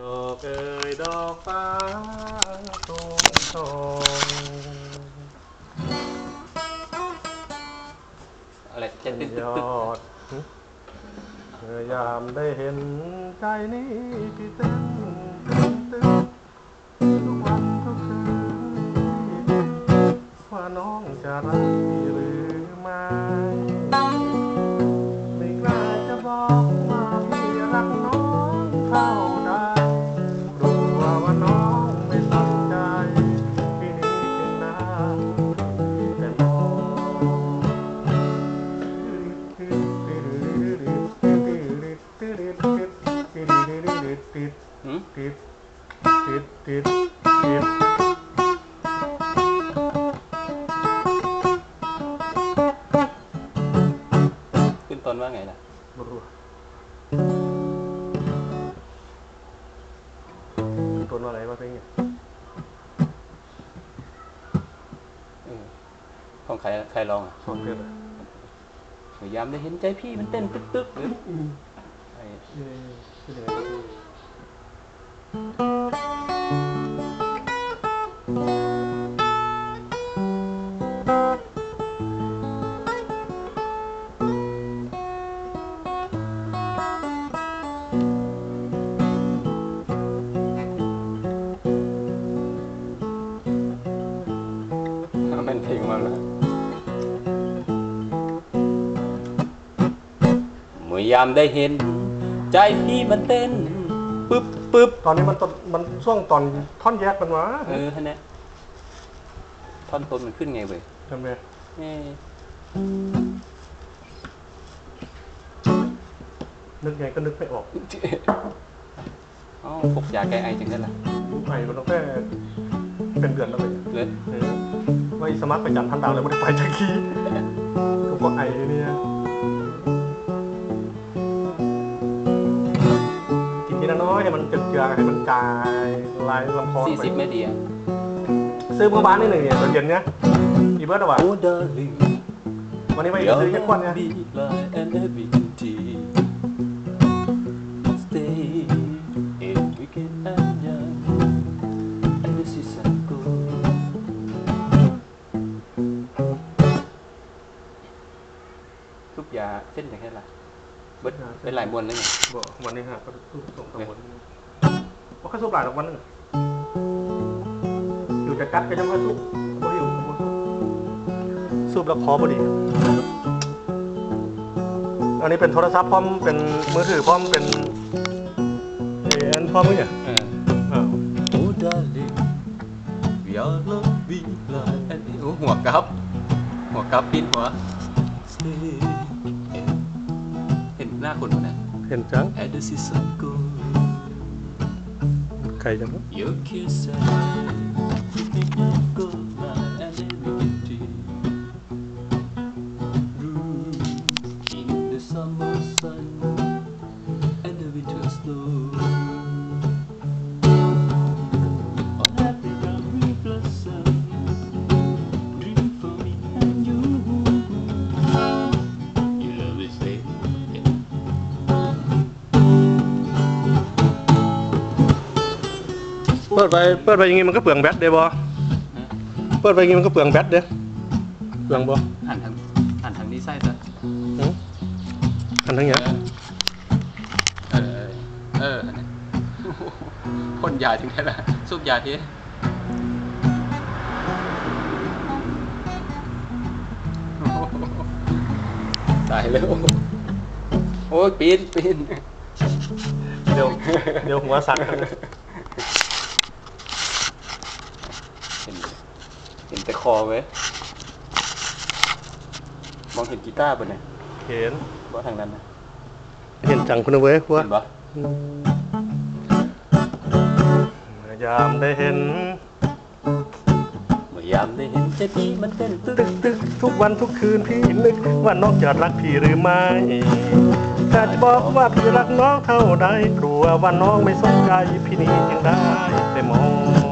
ดอกเอ่ยดอกฟ้าตูมทองอะไรจะตึ๊ดยตึ๊ดตึ๊ดอดเมื่อยามได้เห็นใจนี้ที่เต้นตึงตึงทุกวันทุกคืนว่าน้องจะรักพี่ ติดติดติดขึ้นต้นว่าไงล่ะบรัวต้นอะไรวะเพลงเนี่ยเออของใครใครร้องอะสอนเพลงอะพยายามได้เห็นใจพี่มันเต้นตึ๊กตึ๊กหรือไอ้ เอ๊ะเป็นยังไงวะพี่มันเพลงมาแล้วเมื่อยามได้เห็น ใจพี่มันเต้นปึ๊บปึ๊บตอนนี้มันตอนมันช่วงตอนท่อนแยกมันวะเออฮะเนี่ยท่อนต้นมันขึ้นไงเว้ยทำไมเอ้ยนึกไงก็นึกไม่ออกเอ้าพกยาแก้ไอจังได้ล่ะไอ้มันต้องแค่เป็นเดือนแล้วเลยเลยเออ ว่าอีสมัครไปจันทร์พันดาวแล้วไม่ได้ไปจักทีก็เพราะไอ้เนี่ยกินทีละน้อยให้มันเจือๆให้มันกายลายลำคอสี่ไปสิบไม่ดีอะซื้อเมื่อบ้านนี่หนึ่งเนี่ยตอนเย็นเนี่ยอีเบิร์ดอะวะโอ้ darling วันนี้ไปซื้อแค่ก้อนเนี่ย be like an empty stay in weekend and young and เส้นอย่างแค่ละเบิดเป็นหลายมวนเลยไงบอกวันนี้ฮะก็สู้ส่งตำรวจว่าเขาสู้หลายหรอกวันหนึงอยู่จะกัดก็ยังค่อยสู้บ่ได้อยู่บ่สู้สู้แล้วคอพอดีอันนี้เป็นโทรศัพท์พร้อมเป็นมือถือพร้อมเป็นเอ็นพร้อมมั้ยเนี่ยเอออ้าว Oh darling we are loving like an โอ้หัวกับหัวกับปิ้นหัว Stay in เห็นหน้าคนคนนั้นเห็นจัง At the season go ใครจังวะ Your kiss and เปิดไปเปิดไปอย่างงี้มันก็เปลืองแบตเด้บ่เปิดไปอย่างงี้มันก็เปลืองแบตเด้เปลืองบ่หันทางหันทางนี้ไส้ซะหืออันทั้งเนี้ยเออเอออันนี้พ่นยาถึงได้ละซุปยาที่ตายแล้วโอ้ยปีนปีนเดี๋ยวเดี๋ยวหัวสักกัน เห็นเห็น แต่คอเว้ยมองเห็นกีตาร์ปะเนี่ยเห็นว่าทางนั้นนะเห็นจังคุณนะเว้ยหัวเห็นปะเมื่อยามได้เห็น เมื่อยามได้เห็นใจพี่มันเต้นตึกตึกตึกทุกวันทุกคืนพี่นึกว่าน้องจะรักพี่หรือไม่ถ้าจะบอกว่าพี่รักน้องเท่าใดกลัวว่าน้องไม่สนใจพี่นี้จึงได้แต่มอง